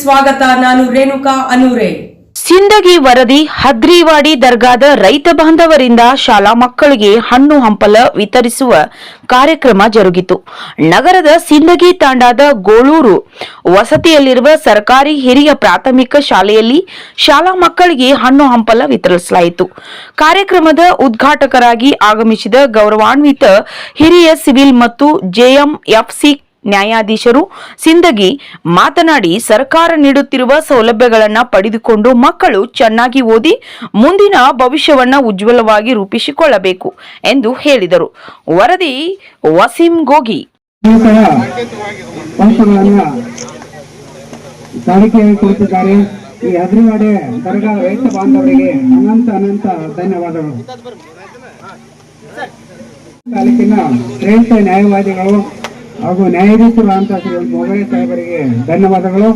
ಸ್ವಾಗತ, ನಾನು ರೇಣುಕಾ ಅನೂರೆ. ಸಿಂದಗಿ ವರದಿ ಹದ್ರಿವಾಡಿ ದರ್ಗಾದ ರೈತ ಬಾಂಧವರಿಂದ ಶಾಲಾ ಮಕ್ಕಳಿಗೆ ಹಣ್ಣು ಹಂಪಲ ವಿತರಿಸುವ ಕಾರ್ಯಕ್ರಮ ಜರುಗಿತು. ನಗರದ ಸಿಂದಗಿ ತಾಂಡಾದ ಗೋಳೂರು ವಸತಿಯಲ್ಲಿರುವ ಸರ್ಕಾರಿ ಹಿರಿಯ ಪ್ರಾಥಮಿಕ ಶಾಲೆಯಲ್ಲಿ ಶಾಲಾ ಮಕ್ಕಳಿಗೆ ಹಣ್ಣು ಹಂಪಲ ವಿತರಿಸಲಾಯಿತು. ಕಾರ್ಯಕ್ರಮದ ಉದ್ಘಾಟಕರಾಗಿ ಆಗಮಿಸಿದ ಗೌರವಾನ್ವಿತ ಹಿರಿಯ ಸಿವಿಲ್ ಮತ್ತು ಜೆಎಂಎಫ್ಸಿ ನ್ಯಾಯಾಧೀಶರು ಸಿಂದಗಿ ಮಾತನಾಡಿ ಸರ್ಕಾರ ನೀಡುತ್ತಿರುವ ಸೌಲಭ್ಯಗಳನ್ನು ಪಡೆದುಕೊಂಡು ಮಕ್ಕಳು ಚೆನ್ನಾಗಿ ಓದಿ ಮುಂದಿನ ಭವಿಷ್ಯವನ್ನ ಉಜ್ವಲವಾಗಿ ರೂಪಿಸಿಕೊಳ್ಳಬೇಕು ಎಂದು ಹೇಳಿದರು. ವರದಿ ವಸೀಂ ಗೋಗಿ. ಈ ಹದ್ರಿವಾಡೆ ರೈತ ಅನಂತ ಅನಂತ ಧನ್ಯವಾದಗಳು. ತಾಲೂಕಿನ ಶ್ರೇಷ್ಠ ನ್ಯಾಯವಾದಿಗಳು ಹಾಗೂ ನ್ಯಾಯಾಧೀಶರು ಅಂತ ಮೊಬೈಲ್ ಸಾಹೇಬರಿಗೆ ಧನ್ಯವಾದಗಳು.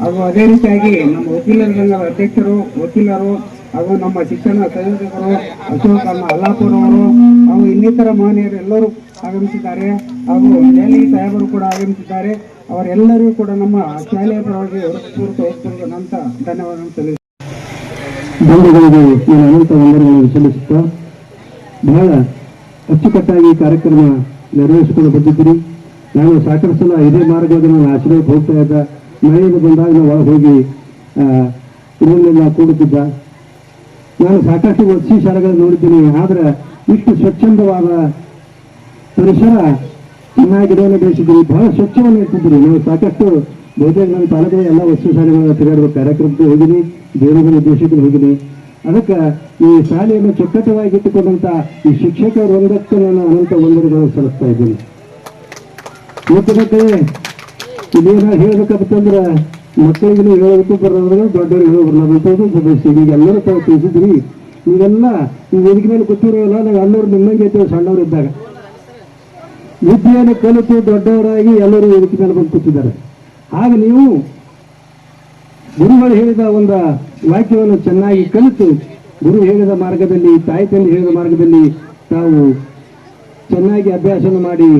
ಹಾಗೂ ಅದೇ ರೀತಿಯಾಗಿ ನಮ್ಮ ವಕೀಲರ ಸಂಘದ ಅಧ್ಯಕ್ಷರು, ವಕೀಲರು ಹಾಗೂ ನಮ್ಮ ಶಿಕ್ಷಣ ಸಂಯೋಜಕರು ಅಶೋಕ್ ಅಣ್ಣ ಅಲ್ಲಾಪುರ್ ಅವರು ಹಾಗೂ ಇನ್ನಿತರ ಮಹನೀಯರು ಎಲ್ಲರೂ ಆಗಮಿಸಿದ್ದಾರೆ. ಹಾಗೂ ಡೆಲ್ಲಿ ಸಾಹೇಬರು ಕೂಡ ಆಗಮಿಸಿದ್ದಾರೆ. ಅವರೆಲ್ಲರಿಗೂ ಕೂಡ ನಮ್ಮ ಶಾಲೆಯ ಪರವಾಗಿ ಹೃತ್ಪೂರ್ವಕ ಹೃತ್ಪೂರ್ವಕ ಅನಂತ ಧನ್ಯವಾದಗಳು ಸಲ್ಲಿಸಿ ಬಂಧುಗಳಿಗೆ ನಾನು ವಂದನೆಗಳನ್ನು ಸಲ್ಲಿಸುತ್ತಾ, ಬಹಳ ಅಚ್ಚುಕಟ್ಟಾಗಿ ಕಾರ್ಯಕ್ರಮ ನೆರವೇರಿಸಿಕೊಂಡು ಬಂದಿದ್ದೀರಿ ನಾನು ಸಾಕಷ್ಟು ಸಲ ಇದೇ ಮಾರ್ಗವಾಗಿ ನಾನು ಆಶ್ರಯಕ್ಕೆ ಹೋಗ್ತಾ ಇದ್ದ ಮನೆಯಲ್ಲಿ ಬಂದಾಗ ನಾವು ಒಳಗೆ ಹೋಗಿ ಇದರಲ್ಲೆಲ್ಲ ಕೂಡುತ್ತಿದ್ದ. ನಾನು ಸಾಕಷ್ಟು ವಸತಿ ಶಾಲೆಗಳನ್ನು ನೋಡಿದ್ದೀನಿ, ಆದರೆ ಇಷ್ಟು ಸ್ವಚ್ಛಂದವಾದ ಪರಿಸರ ಚೆನ್ನಾಗಿರೋನೆ ಬೆಳೆಸಿದ್ರಿ ಬಹಳ ಸ್ವಚ್ಛವನ್ನು ಇರ್ತಿದ್ರಿ ನಾವು ಸಾಕಷ್ಟು ಬಹುತೇಕ ನನ್ನ ತಾಲೂಕಿನ ಎಲ್ಲ ವಸ್ತು ಶಾಲೆಗಳನ್ನು ತಿರುಗಾಡುವ ಕಾರ್ಯಕ್ರಮಕ್ಕೆ ಹೋಗಿನಿ ಬೇರೆ ಬೇರೆ ದೇಶಕ್ಕೆ ಅದಕ್ಕೆ ಈ ಶಾಲೆಯನ್ನು ಚಕ್ಕಟವಾಗಿ ಇಟ್ಟುಕೊಂಡಂಥ ಈ ಶಿಕ್ಷಕರ ಒಂದಕ್ಕೆ ನಾನು ಅನಂತ ವಂದನೆಗಳನ್ನು ಸಲ್ಲಿಸ್ತಾ ಇದ್ದೀನಿ. ಮಕ್ಕಳೇ ಇದೇನ ಹೇಳ್ಬೇಕಂತಂದ್ರೆ ಮಕ್ಕಳಿಗೆ ಹೇಳೋದಕ್ಕೂ ಬರೋದ್ರೆ ದೊಡ್ಡವ್ರಿಗೆ ಹೇಳೋ ಬರಲಾದಂಥದ್ದು ಸಮಸ್ಯೆ ಈಗ ಎಲ್ಲರೂ ತಾವು ತಿಳಿಸಿದ್ರಿ. ನೀವೆಲ್ಲ ಈ ವೇದಿಕೆ ಮೇಲೆ ಕೂತಿರೋಲ್ಲ ನಾವು ಎಲ್ಲರೂ ನಿಮ್ಮಂಗೆ ಇದ್ದೇವೆ ಸಣ್ಣವರು ಇದ್ದಾಗ? ವಿದ್ಯೆಯನ್ನು ಕಲಿತು ದೊಡ್ಡವರಾಗಿ ಎಲ್ಲರೂ ವೇದಿಕೆ ಮೇಲೆ ಬಂದು ಕೂತಿದ್ದಾರೆ. ಆಗ ನೀವು ಗುರುಗಳು ಹೇಳಿದ ಒಂದು ವಾಕ್ಯವನ್ನು ಚೆನ್ನಾಗಿ ಕಲಿತು, ಗುರು ಹೇಳಿದ ಮಾರ್ಗದಲ್ಲಿ, ತಾಯಿ ತಂದೆ ಹೇಳಿದ ಮಾರ್ಗದಲ್ಲಿ ತಾವು ಚೆನ್ನಾಗಿ ಅಭ್ಯಾಸವನ್ನು ಮಾಡಿ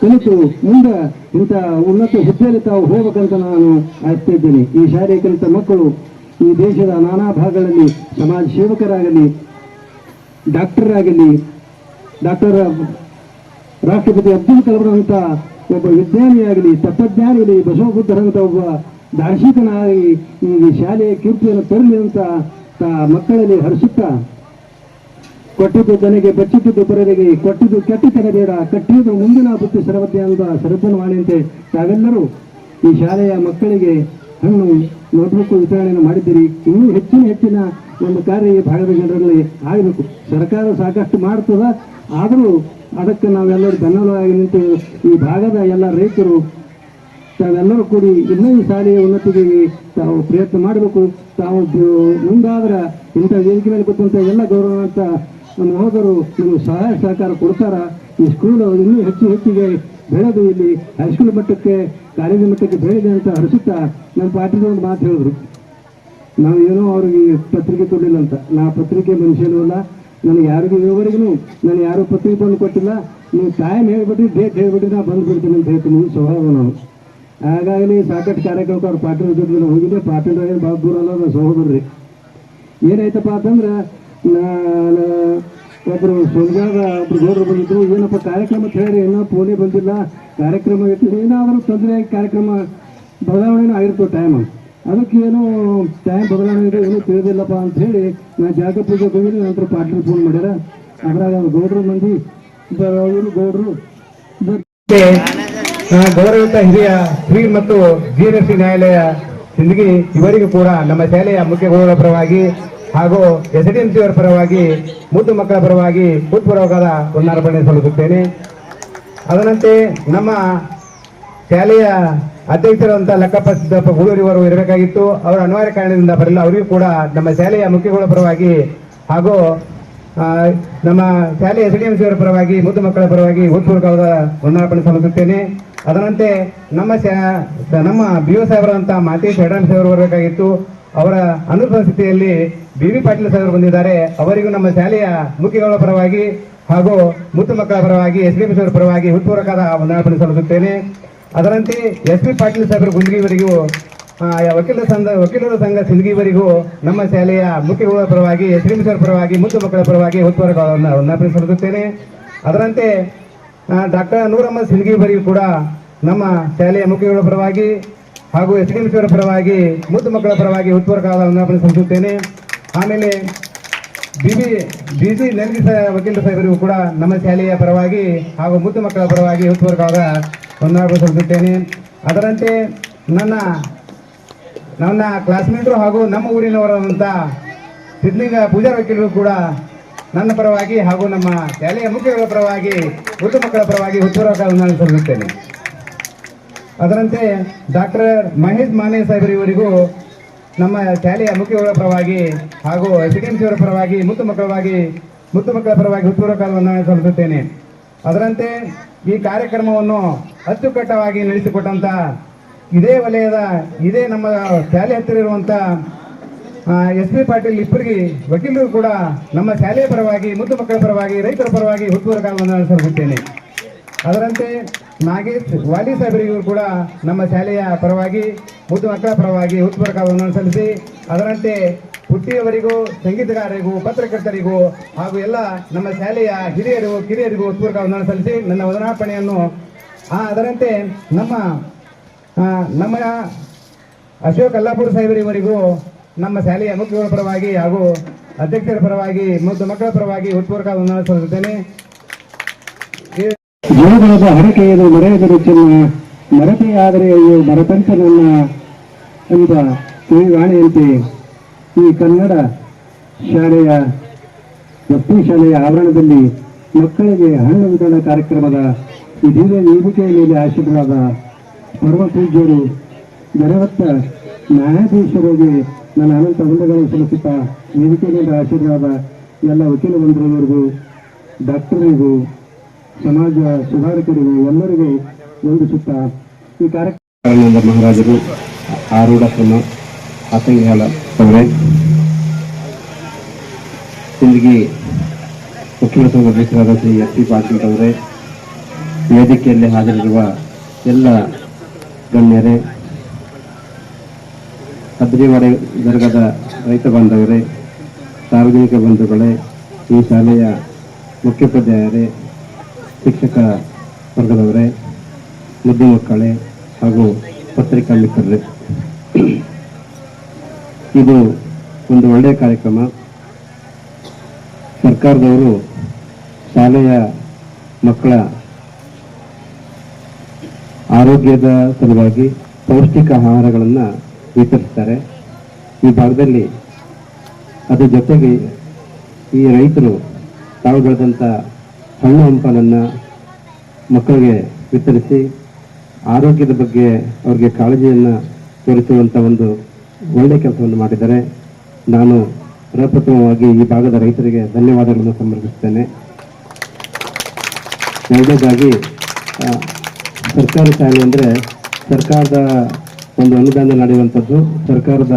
ಕಲಿತು ಮುಂದೆ ಇಂಥ ಉನ್ನತ ಹುದ್ದೆಯಲ್ಲಿ ತಾವು ಹೋಗಬೇಕಂತ ನಾನು ಆಯ್ತಾ ಇದ್ದೇನೆ. ಈ ಶಾಲೆ ಕಲಿತ ಮಕ್ಕಳು ಈ ದೇಶದ ನಾನಾ ಭಾಗಗಳಲ್ಲಿ ಸಮಾಜ ಸೇವಕರಾಗಲಿ, ಡಾಕ್ಟರ್ ಆಗಲಿ, ಡಾಕ್ಟರ್ ರಾಷ್ಟ್ರಪತಿ ಅಬ್ದುಲ್ ಕಲಾಂ ಅಂತ ಒಬ್ಬ ವಿಜ್ಞಾನಿಯಾಗಲಿ ತತ್ವಜ್ಞಾನಿಯಾಗಲಿ ಬಸವ ಬುದ್ಧರಂತ ಒಬ್ಬ ದಾರ್ಶಿಕನಾಗಿ ಈ ಶಾಲೆಯ ಕೀರ್ತಿಯನ್ನು ತರಲಿ ಅಂತ ಮಕ್ಕಳಲ್ಲಿ ಹರಿಸುತ್ತಾ ಕೊಟ್ಟಿದ್ದು ದನಿಗೆ ಬಚ್ಚಿಟ್ಟಿದ್ದು ಪರರಿಗೆ ಕೊಟ್ಟಿದ್ದು ಕೆಟ್ಟತನ ಬೇಡ ಕಟ್ಟಿದ್ದು ಮುಂದಿನ ಬುತ್ತಿ ಸರವತಿ ಅಂತ ಸರ್ವಜ್ಞವಾಣಿಯಂತೆ ತಾವೆಲ್ಲರೂ ಈ ಶಾಲೆಯ ಮಕ್ಕಳಿಗೆ ಹಣ್ಣು ನೋಟ್ಬುಕ್ ವಿತರಣೆಯನ್ನು ಮಾಡಿದ್ದೀರಿ. ಇನ್ನೂ ಹೆಚ್ಚಿನ ಹೆಚ್ಚಿನ ನಮ್ಮ ಕಾರ್ಯ ಈ ಭಾಗದ ಜನರಲ್ಲಿ ಆಗಬೇಕು. ಸರ್ಕಾರ ಸಾಕಷ್ಟು ಮಾಡ್ತದ, ಆದರೂ ಅದಕ್ಕೆ ನಾವೆಲ್ಲರೂ ಬೆನ್ನಲಾಗಿ ನಿಂತು ಈ ಭಾಗದ ಎಲ್ಲ ರೈತರು, ತಾವೆಲ್ಲರೂ ಕೂಡಿ ಇನ್ನೂ ಈ ಶಾಲೆಯ ಉನ್ನತಿಗೆ ತಾವು ಪ್ರಯತ್ನ ಮಾಡಬೇಕು. ತಾವು ಮುಂದಾದ್ರೆ ಇಂಥ ವೇದಿಕೆ ಮೇಲೆ ಗೊತ್ತಂತ ಎಲ್ಲ ಗೌರವಾನ್ವಿತ ನಮ್ಮ ಹೋದರು ನಿಮಗೆ ಸಹಾಯ ಸಹಕಾರ ಕೊಡ್ತಾರ? ಈ ಸ್ಕೂಲ್ ಇನ್ನೂ ಹೆಚ್ಚು ಹೆಚ್ಚಿಗೆ ಬೆಳೆದು ಇಲ್ಲಿ ಹೈಸ್ಕೂಲ್ ಮಟ್ಟಕ್ಕೆ ಕಾಲೇಜು ಮಟ್ಟಕ್ಕೆ ಬೆಳೆದಿದೆ ಅಂತ ಹರಿಸುತ್ತಾ ನಮ್ಮ ಪಾರ್ಟಿದ ಒಂದು ಮಾತು ಹೇಳಿದ್ರು. ನಾವು ಏನೋ ಅವ್ರಿಗೆ ಪತ್ರಿಕೆ ಕೊಡಲಿಲ್ಲ ಅಂತ. ನಾ ಪತ್ರಿಕೆ ಮನುಷ್ಯನೂ ಅಲ್ಲ. ನನಗೆ ಯಾರಿಗೂ ಇದುವರೆಗೂ ನಾನು ಯಾರು ಪತ್ರಿಕೆ ಬಂದು ಕೊಟ್ಟಿಲ್ಲ. ನೀವು ಟೈಮ್ ಹೇಳ್ಬಿಟ್ಟು ಡೇಟ್ ಹೇಳ್ಬಿಟ್ಟು ನಾ ಬಂದ್ಬಿಡ್ತೀನಿ ಅಂತ ಹೇಳ್ತೀನಿ. ಸ್ವಭಾವ ನಾವು ಹಾಗಾಗಿ ಸಾಕಷ್ಟು ಕಾರ್ಯಕ್ರಮಕ್ಕೆ ಅವ್ರು ಪಾಟೀಲ್ ಜೊತೆ ನಾನು ಹೋಗಿದ್ದೆ. ಪಾಟೀಲ್ ಭಾಳ ದೂರ ಅಲ್ಲ ನಾನು ಸಹೋದರ್ರಿ ಏನಾಯ್ತಪ್ಪ ಅಂತಂದ್ರೆ ನಾನು ಒಬ್ಬರು ಸೊಲ್ಗಾದ ಒಬ್ರು ಗೌಡ್ರು ಬಂದಿದ್ರು. ಏನಪ್ಪ ಕಾರ್ಯಕ್ರಮ ಹೇಳಿ ಏನೋ ಫೋನೇ ಬಂದಿಲ್ಲ. ಕಾರ್ಯಕ್ರಮ ಇಟ್ಟಿದ್ದು ಏನಾದರೂ ತೊಂದರೆ ಕಾರ್ಯಕ್ರಮ ಬದಲಾವಣೆನೂ ಆಗಿರ್ತವೆ ಟೈಮ್ ಏನೋ ಟೈಮ್ ಬದಲಾವಣೆ ಇದೆ, ಏನೂ ತಿಳಿದಿಲ್ಲಪ್ಪ ಅಂತ ಹೇಳಿ ನಾ ಜಾಗ ಪೂಜೆ ಬಂದಿದ್ದೀನಿ ನಂತರ ಪಾಟೀಲ್ ಫೋನ್ ಮಾಡ್ಯಾರ. ಅದ್ರಾಗ ಗೌಡ್ರು ಮಂದಿ ಅವರು ಗೌಡರು. ಗೌರವಿತ ಹಿರಿಯ ಶ್ರೀ ಮತ್ತು ಜಿಎಸ್ಸಿ ನ್ಯಾಯಾಲಯ ಸಿಂದಗಿ, ಇವರಿಗೂ ಕೂಡ ನಮ್ಮ ಶಾಲೆಯ ಮುಖ್ಯ ಗೌರವ ಪರವಾಗಿ ಹಾಗೂ ಎಸ್ ಡಿ ಎಂ ಸಿ ಅವರ ಪರವಾಗಿ, ಮುದ್ದು ಮಕ್ಕಳ ಪರವಾಗಿ ಹೃತ್ಪೂರ್ವಕವಾದ ವಂದನಾರ್ಪಣೆ ಸಲ್ಲಿಸುತ್ತೇನೆ. ಅದರಂತೆ ನಮ್ಮ ಶಾಲೆಯ ಅಧ್ಯಕ್ಷರಂತ ಲೆಕ್ಕಪ್ಪ ಸಿದ್ದಪ್ಪ ಗೂಳೂರಿವರು ಇರಬೇಕಾಗಿತ್ತು. ಅವರ ಅನಿವಾರ್ಯ ಕಾರಣದಿಂದ ಬರಲಿಲ್ಲ ಅವರಿಗೂ ಕೂಡ ನಮ್ಮ ಶಾಲೆಯ ಮುಖ್ಯಗಳ ಪರವಾಗಿ ಹಾಗೂ ನಮ್ಮ ಶಾಲೆಯ ಎಸ್ ಡಿ ಎಂ ಸಿ ಅವರ ಪರವಾಗಿ, ಮುದ್ದು ಮಕ್ಕಳ ಪರವಾಗಿ ಹೃತ್ಪೂರ್ವಕವಾದ ವಂದನಾರ್ಪಣೆ ಸಲ್ಲಿಸುತ್ತೇನೆ. ಅದರಂತೆ ನಮ್ಮ ಶಾ- ನಮ್ಮ ಬಿ ಒ ಸಾಹೇಬರಂತ ಮಾತೇಶ್ ಹೆಡನ್ ಸಾಹೇಬರು ಬರಬೇಕಾಗಿತ್ತು. ಅವರ ಅನುಪಸ್ಥಿತಿಯಲ್ಲಿ ಬಿ ವಿ ಪಾಟೀಲ್ ಸಾಹೇಬರು ಬಂದಿದ್ದಾರೆ. ಅವರಿಗೂ ನಮ್ಮ ಶಾಲೆಯ ಮುಖ್ಯಗಳ ಪರವಾಗಿ ಹಾಗೂ ಮುತ್ತು ಮಕ್ಕಳ ಪರವಾಗಿ, ಎಸ್ ಬಿ ಅವರ ಪರವಾಗಿ ಹೃತ್ಪೂರ್ವಕವಾದ ವಂದನಾಪಣೆ ಸಲ್ಲಿಸುತ್ತೇನೆ. ಅದರಂತೆ ಎಸ್ ಪಿ ಪಾಟೀಲ್ ಸಾಹೇಬರ ಗುಂದಿಗಿವರಿಗೂ ವಕೀಲರ ಸಂಘ ವಕೀಲರ ಸಂಘ ಸಿಂದಗಿವರಿಗೂ ನಮ್ಮ ಶಾಲೆಯ ಮುಖ್ಯಗಳ ಪರವಾಗಿ ಶ್ರೀಮಿಸರ ಪರವಾಗಿ, ಮುತ್ತು ಮಕ್ಕಳ ಪರವಾಗಿ ಹುತ್ತುವರೆಗಳನ್ನು ವಂದನಾಪಣೆ ಸಲ್ಲಿಸುತ್ತೇನೆ. ಅದರಂತೆ ಡಾಕ್ಟರ್ ನೂರಮ್ಮ ಸಿಂದಗಿವರಿಗೂ ಕೂಡ ನಮ್ಮ ಶಾಲೆಯ ಮುಖ್ಯಗಳ ಪರವಾಗಿ ಹಾಗೂ ಎಸ್ ಡಿ ಪರವಾಗಿ ಮುದ್ದು ಮಕ್ಕಳ ಪರವಾಗಿ ಹುತ್ತುವರೆಕಾದ ವಿಜ್ಞಾಪನೆ ಸಲ್ಲಿಸುತ್ತೇನೆ. ಆಮೇಲೆ ಬಿಬಿ ಜಿ ನಂದಿ ವಕೀಲ ಸಾಹೇಬರಿಗೂ ಕೂಡ ನಮ್ಮ ಶಾಲೆಯ ಪರವಾಗಿ ಹಾಗೂ ಮುದ್ದು ಮಕ್ಕಳ ಪರವಾಗಿ ಹುತ್ತುವರೆಕಾದ ವಿಜ್ಞಾಪನೆ ಸಲ್ಲಿಸುತ್ತೇನೆ. ಅದರಂತೆ ನನ್ನ ನನ್ನ ಕ್ಲಾಸ್ಮೇಟ್ರು ಹಾಗೂ ನಮ್ಮ ಊರಿನವರಾದಂಥ ಸಿದ್ಲಿಂಗ ಪೂಜಾ ವಕೀಲರು ಕೂಡ ನನ್ನ ಪರವಾಗಿ ಹಾಗೂ ನಮ್ಮ ಶಾಲೆಯ ಮುಖ್ಯಗಳ ಪರವಾಗಿ ಮುದ್ದು ಮಕ್ಕಳ ಪರವಾಗಿ ಹುತ್ತುವರೆಕಾದ ಸಲ್ಲಿಸುತ್ತೇನೆ. ಅದರಂತೆ ಡಾಕ್ಟರ್ ಮಹೇಶ್ ಮಾನೆ ಸಾಹೇಬರು ಇವರಿಗೂ ನಮ್ಮ ಶಾಲೆಯ ಮುಖ್ಯವರ ಪರವಾಗಿ ಹಾಗೂ ಎಸ್ ಅವರ ಪರವಾಗಿ ಮುತ್ತು ಮಕ್ಕಳವಾಗಿ, ಮುತ್ತು ಮಕ್ಕಳ ಪರವಾಗಿ ವಂದನೆ ಸಲ್ಲಿಸುತ್ತೇನೆ. ಅದರಂತೆ ಈ ಕಾರ್ಯಕ್ರಮವನ್ನು ಅಚ್ಚುಕಟ್ಟವಾಗಿ ನಡೆಸಿಕೊಟ್ಟಂತ ಇದೇ ವಲಯದ, ಇದೇ ನಮ್ಮ ಶಾಲೆ ಹತ್ತಿರ ಇರುವಂತ ಎಸ್ ಪಿ ಪಾಟೀಲ್ ಇಬ್ಬರಿಗೆ ವಕೀಲರು ಕೂಡ ನಮ್ಮ ಶಾಲೆಯ ಪರವಾಗಿ, ಮುತ್ತು ಮಕ್ಕಳ ಪರವಾಗಿ, ರೈತರ ಪರವಾಗಿ ಹುತ್ತೂರಕಾಲವನ್ನು ಸಲ್ಲಿಸುತ್ತೇನೆ. ಅದರಂತೆ ನಾಗೇಶ್ ವಾಲಿ ಸಾಹೇಬರಿಗೂ ಕೂಡ ನಮ್ಮ ಶಾಲೆಯ ಪರವಾಗಿ, ಮುದ್ದು ಮಕ್ಕಳ ಪರವಾಗಿ ಉತ್ಪರ್ಕ ಸಲ್ಲಿಸಿ, ಅದರಂತೆ ಹುಟ್ಟಿಯವರಿಗೂ ಸಂಗೀತಗಾರರಿಗೂ, ಪತ್ರಕರ್ತರಿಗೂ ಹಾಗೂ ಎಲ್ಲ ನಮ್ಮ ಶಾಲೆಯ ಹಿರಿಯರಿಗೂ, ಕಿರಿಯರಿಗೂ ಉತ್ಪೂರ್ವಕವನ್ನು ಸಲ್ಲಿಸಿ ನನ್ನ ವದನಾರ್ಪಣೆಯನ್ನು ಅದರಂತೆ ನಮ್ಮ ನಮ್ಮ ಅಶೋಕ್ ಅಲ್ಲಾಪುರ ಸಾಹೇಬರಿವರಿಗೂ ನಮ್ಮ ಶಾಲೆಯ ಮುಖ್ಯಗಳ ಪರವಾಗಿ ಹಾಗೂ ಅಧ್ಯಕ್ಷರ ಪರವಾಗಿ, ಮುದ್ದು ಮಕ್ಕಳ ಪರವಾಗಿ ಉತ್ಪೂರ್ವಕವನ್ನು ಸಲ್ಲಿಸುತ್ತೇನೆ. ಜೋಗದ ಹರಕೆಯನ್ನು ಮರೆಯದರು ಚೆನ್ನ ಮರತೆಯಾದರೆ ಅಯ್ಯೋ ಮರತಂತ ನನ್ನ ಎಂಬ ಕಿವಿವಾಣಿಯಂತೆ ಈ ಕನ್ನಡ ಶಾಲೆಯ ವಸ್ತು ಶಾಲೆಯ ಆವರಣದಲ್ಲಿ ಮಕ್ಕಳಿಗೆ ಹಣ್ಣು ವಿತರಣಾ ಕಾರ್ಯಕ್ರಮದ ದಿವ್ಯ ವೇದಿಕೆಯ ಮೇಲೆ ಆಶೀರ್ವಾದ ಪರಮ ಪೂಜ್ಯರು ನೆರವತ್ತ ನ್ಯಾಯಾಧೀಶರಿಗೆ ನನ್ನ ಅನಂತ ವಂದಗಳನ್ನು ಸಲ್ಲಿಸುತ್ತಾ ವೇದಿಕೆ ಮೇಲೆ ಆಶೀರ್ವಾದ ಎಲ್ಲ ವಕೀಲ ಬಂಧುಗಳಿಗೂ ಡಾಕ್ಟರಿಗೂ ಸಮಾಜ ಸುಧಾರಕರಿಗೆ ಎಲ್ಲರಿಗೂ ವಂದಿಸುತ್ತಾ ಈ ಕಾರ್ಯಕ್ರಮ ಮಹಾರಾಜರು ಆರೂಢಕ್ರಮ ಆತಂಗಾಲ ಅವರೇ. ಸಿಂದಗಿ ಬೇಕಾದ ಅಧ್ಯಕ್ಷರಾದ ಶ್ರೀ ಎಸ್ ಪಿ ಪಾಟೀಲ್ ಅವರೇ, ವೇದಿಕೆಯಲ್ಲಿ ಹಾಜರಿರುವ ಎಲ್ಲ ಗಣ್ಯರೇ ಹದ್ರಿವಾಡೆ ದರ್ಗದ ರೈತ ಬಾಂಧವರೇ, ಸಾರ್ವಜನಿಕ ಬಂಧುಗಳೇ, ಈ ಶಾಲೆಯ ಮುಖ್ಯೋಪಾಧ್ಯಾಯರೇ ಶಿಕ್ಷಕ ವರ್ಗದವರೇ, ಮುದ್ದು ಮಕ್ಕಳೇ ಹಾಗೂ ಪತ್ರಿಕಾ ಮಿತ್ರರೇ. ಇದು ಒಂದು ಒಳ್ಳೆಯ ಕಾರ್ಯಕ್ರಮ. ಸರ್ಕಾರದವರು ಶಾಲೆಯ ಮಕ್ಕಳ ಆರೋಗ್ಯದ ಸಲುವಾಗಿ ಪೌಷ್ಟಿಕ ಆಹಾರಗಳನ್ನು ವಿತರಿಸ್ತಾರೆ. ಈ ಭಾಗದಲ್ಲಿ ಅದರ ಜೊತೆಗೆ ಈ ರೈತರು ತಾವು ಬೆಳೆದಂಥ ಹಣ್ಣು ಹಂಪಲನ್ನು ಮಕ್ಕಳಿಗೆ ವಿತರಿಸಿ ಆರೋಗ್ಯದ ಬಗ್ಗೆ ಅವರಿಗೆ ಕಾಳಜಿಯನ್ನು ತೋರಿಸುವಂಥ ಒಂದು ಒಳ್ಳೆಯ ಕೆಲಸವನ್ನು ಮಾಡಿದ್ದಾರೆ. ನಾನು ಪ್ರಪ್ರಥಮವಾಗಿ ಈ ಭಾಗದ ರೈತರಿಗೆ ಧನ್ಯವಾದಗಳನ್ನು ಸಮರ್ಪಿಸುತ್ತೇನೆ ಎರಡನೇದಾಗಿ ಸರ್ಕಾರಿ ಶಾಲೆ ಅಂದರೆ ಸರ್ಕಾರದ ಒಂದು ಅನುದಾನ ನಡೆಯುವಂಥದ್ದು, ಸರ್ಕಾರದ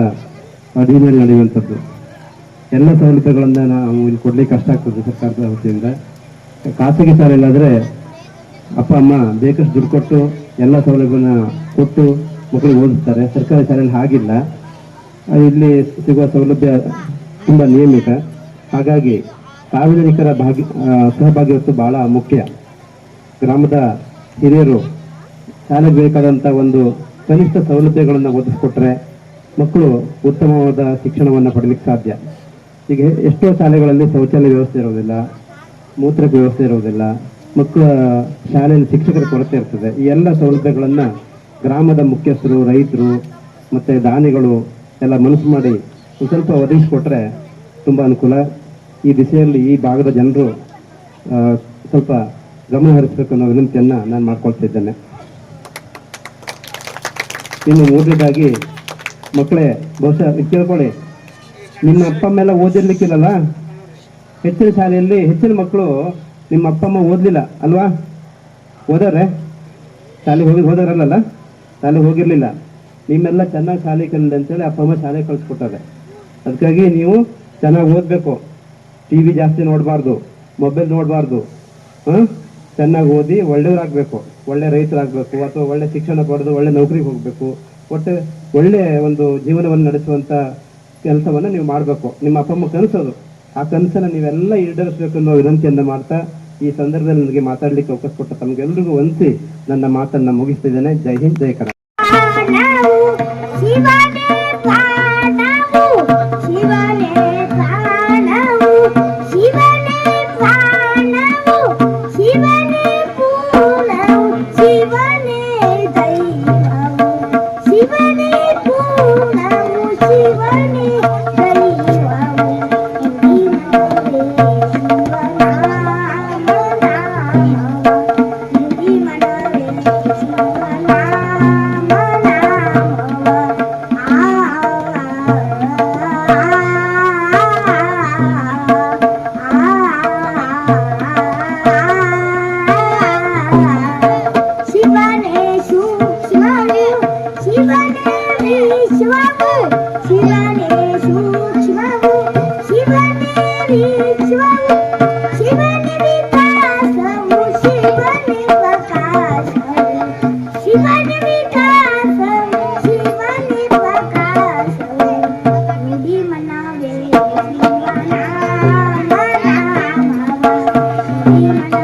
ಅಧೀನಲ್ಲಿ ನಡೆಯುವಂಥದ್ದು. ಎಲ್ಲ ಸೌಲಭ್ಯಗಳನ್ನು ನಾವು ಇಲ್ಲಿ ಕೊಡಲಿಕ್ಕೆ ಕಷ್ಟ ಆಗ್ತದೆ ಸರ್ಕಾರದ ವತಿಯಿಂದ. ಖಾಸಗಿ ಶಾಲೆಯಲ್ಲಾದರೆ ಅಪ್ಪ, ಅಮ್ಮ ಬೇಕಷ್ಟು ದುಡ್ಡು ಕೊಟ್ಟು ಎಲ್ಲ ಸೌಲಭ್ಯನ ಕೊಟ್ಟು ಮಕ್ಕಳಿಗೆ ಓದಿಸ್ತಾರೆ. ಸರ್ಕಾರಿ ಶಾಲೆಯಲ್ಲಿ ಹಾಗಿಲ್ಲ. ಇಲ್ಲಿ ಸಿಗುವ ಸೌಲಭ್ಯ ತುಂಬ ನಿಯಮಿತ. ಹಾಗಾಗಿ ಸಾರ್ವಜನಿಕರ ಭಾಗಿ ಸಹಭಾಗಿತ್ವ ಬಹಳ ಮುಖ್ಯ. ಗ್ರಾಮದ ಹಿರಿಯರು ಶಾಲೆಗೆ ಬೇಕಾದಂಥ ಒಂದು ಕನಿಷ್ಠ ಸೌಲಭ್ಯಗಳನ್ನು ಒದಗಿಸ್ಕೊಟ್ರೆ ಮಕ್ಕಳು ಉತ್ತಮವಾದ ಶಿಕ್ಷಣವನ್ನು ಪಡೆಯಲಿಕ್ಕೆ ಸಾಧ್ಯ. ಈಗ ಎಷ್ಟೋ ಶಾಲೆಗಳಲ್ಲಿ ಶೌಚಾಲಯ ವ್ಯವಸ್ಥೆ ಇರೋದಿಲ್ಲ. ಮೂತ್ರಕ್ಕೆ ವ್ಯವಸ್ಥೆ ಇರೋದಿಲ್ಲ, ಮಕ್ಕಳ ಶಾಲೆಯಲ್ಲಿ ಶಿಕ್ಷಕರ ಕೊರತೆ ಇರ್ತದೆ. ಈ ಎಲ್ಲ ಸೌಲಭ್ಯಗಳನ್ನು ಗ್ರಾಮದ ಮುಖ್ಯಸ್ಥರು, ರೈತರು ಮತ್ತು ದಾನಿಗಳು ಎಲ್ಲ ಮನಸ್ಸು ಮಾಡಿ ಸ್ವಲ್ಪ ಒದಗಿಸಿಕೊಟ್ರೆ ತುಂಬ ಅನುಕೂಲ. ಈ ದಿಸೆಯಲ್ಲಿ ಈ ಭಾಗದ ಜನರು ಸ್ವಲ್ಪ ಗಮನ ಹರಿಸಬೇಕು ಅನ್ನೋ ವಿನಂತಿಯನ್ನು ನಾನು ಮಾಡ್ಕೊಳ್ತಿದ್ದೇನೆ ಇನ್ನು ಮೂರನೇದಾಗಿ ಮಕ್ಕಳೇ, ಬಹುಶಃ ಕೇಳ್ಕೊಳ್ಳಿ ನಿಮ್ಮ ಅಪ್ಪ ಎಲ್ಲ ಓದಿರ್ಲಿಕ್ಕಿಲ್ಲಲ್ಲ? ಹೆಚ್ಚಿನ ಶಾಲೆಯಲ್ಲಿ ಹೆಚ್ಚಿನ ಮಕ್ಕಳು ನಿಮ್ಮ ಅಪ್ಪ, ಅಮ್ಮ ಓದಲಿಲ್ಲ, ಅಲ್ವಾ? ಓದೋರೆ ಶಾಲೆಗೆ ಹೋಗಿ ಓದಾರಲ್ಲ ಶಾಲೆಗೆ ಹೋಗಿರಲಿಲ್ಲ. ನಿಮ್ಮೆಲ್ಲ ಚೆನ್ನಾಗಿ ಶಾಲೆ ಕಲಿಲ್ಲ ಅಂತೇಳಿ ಅಪ್ಪ, ಅಮ್ಮ ಶಾಲೆ ಕಳಿಸ್ಕೊಟ್ಟಾರೆ ಅದಕ್ಕಾಗಿ ನೀವು ಚೆನ್ನಾಗಿ ಓದಬೇಕು. ಟಿ ವಿ ಜಾಸ್ತಿ ನೋಡಬಾರ್ದು, ಮೊಬೈಲ್ ನೋಡಬಾರ್ದು, ಹಾಂ? ಚೆನ್ನಾಗಿ ಓದಿ ಒಳ್ಳೆಯವರಾಗಬೇಕು. ಒಳ್ಳೆ ರೈತರಾಗಬೇಕು, ಅಥವಾ ಒಳ್ಳೆ ಶಿಕ್ಷಣ ಪಡೆದು ಒಳ್ಳೆ ನೌಕರಿಗೆ ಹೋಗಬೇಕು. ಒಟ್ಟು ಒಳ್ಳೆ ಒಂದು ಜೀವನವನ್ನು ನಡೆಸುವಂಥ ಕೆಲಸವನ್ನು ನೀವು ಮಾಡಬೇಕು. ನಿಮ್ಮ ಅಪ್ಪ, ಅಮ್ಮ ಕನಸೋದು ಆ ಕನಸನ್ನು ನೀವೆಲ್ಲ ಈಡೇರಿಸಬೇಕು ಅನ್ನೋ ವಿನಂತಿಯನ್ನ ಮಾಡ್ತಾ ಈ ಸಂದರ್ಭದಲ್ಲಿ ನನಗೆ ಮಾತಾಡಲಿಕ್ಕೆ ಅವಕಾಶ ಕೊಟ್ಟ ತಮಗೆಲ್ಲರಿಗೂ ವಂಚಿ ನನ್ನ ಮಾತನ್ನ ಮುಗಿಸ್ತಿದ್ದೇನೆ ಜೈ ಹಿಂದ್, ಜೈ Thank you.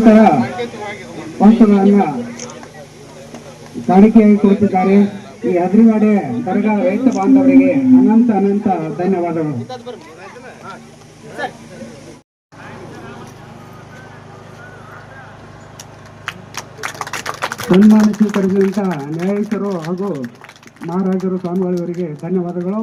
ನಂತರ ವಸ್ತುಗಳನ್ನು ಕಾಣಿಕೆಯಾಗಿ ಕೊಡುತ್ತಿದ್ದಾರೆ. ಈ ಹದ್ರಿವಾಡೆ ದರ್ಗ ರೈತ ಬಾಂಧವರಿಗೆ ಅನಂತ ಅನಂತ ಧನ್ಯವಾದಗಳು. ಸನ್ಮಾನ ಸ್ವೀಕರಿಸಿದಂತಹ ನ್ಯಾಯಾಧೀಶರು ಹಾಗೂ ಮಹಾರಾಜರು ಸ್ವಾಮಿಗಳವರಿಗೆ ಧನ್ಯವಾದಗಳು.